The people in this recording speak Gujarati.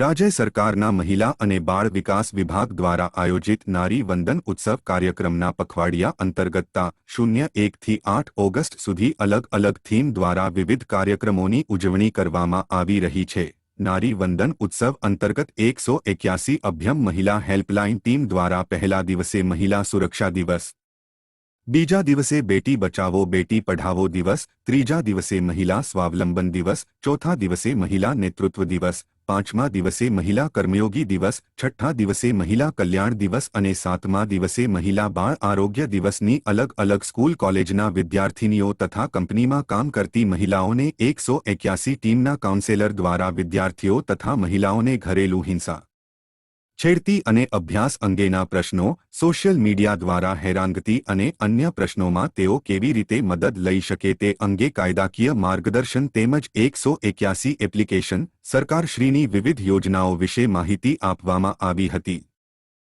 રાજ્ય સરકારના મહિલા અને બાળ વિકાસ વિભાગ દ્વારા આયોજિત નારી વંદન ઉત્સવ કાર્યક્રમના પખવાડિયા અંતર્ગતતા શૂન્ય એકથી આઠ ઓગસ્ટ સુધી અલગ અલગ થીમ દ્વારા વિવિધ કાર્યક્રમોની ઉજવણી કરવામાં આવી રહી છે. નારી વંદન ઉત્સવ અંતર્ગત એકસો એક્યાસી અભ્યમ મહિલા હેલ્પલાઇન ટીમ દ્વારા પહેલા દિવસે મહિલા સુરક્ષા દિવસ. બીજા દિવસે બેટી બચાવો, બેટી પઢાવો દિવસ. ત્રીજા દિવસે મહિલા સ્વાવલંબન દિવસ. ચોથા દિવસે મહિલા નેતૃત્વ દિવસ. પાંચમા દિવસે મહિલા કર્મયોગી દિવસ, છઠ્ઠા દિવસે મહિલા કલ્યાણ દિવસ અને સાતમા દિવસે મહિલા બાળ આરોગ્ય દિવસની અલગ અલગ સ્કૂલ કોલેજના વિદ્યાર્થીનીઓ તથા કંપનીમાં કામ કરતી મહિલાઓને એકસો એક્યાસી ટીમના કાઉન્સેલર દ્વારા વિદ્યાર્થીઓ તથા મહિલાઓને ઘરેલું હિંસા છેડતી અને અભ્યાસ અંગેના પ્રશ્નો સોશિયલ મીડિયા દ્વારા હેરાનગતિ અને અન્ય પ્રશ્નોમાં તેઓ કેવી રીતે મદદ લઈ શકે તે અંગે કાયદાકીય માર્ગદર્શન તેમજ એકસો એક્યાસી એપ્લિકેશન સરકારશ્રીની વિવિધ યોજનાઓ વિશે માહિતી આપવામાં આવી હતી.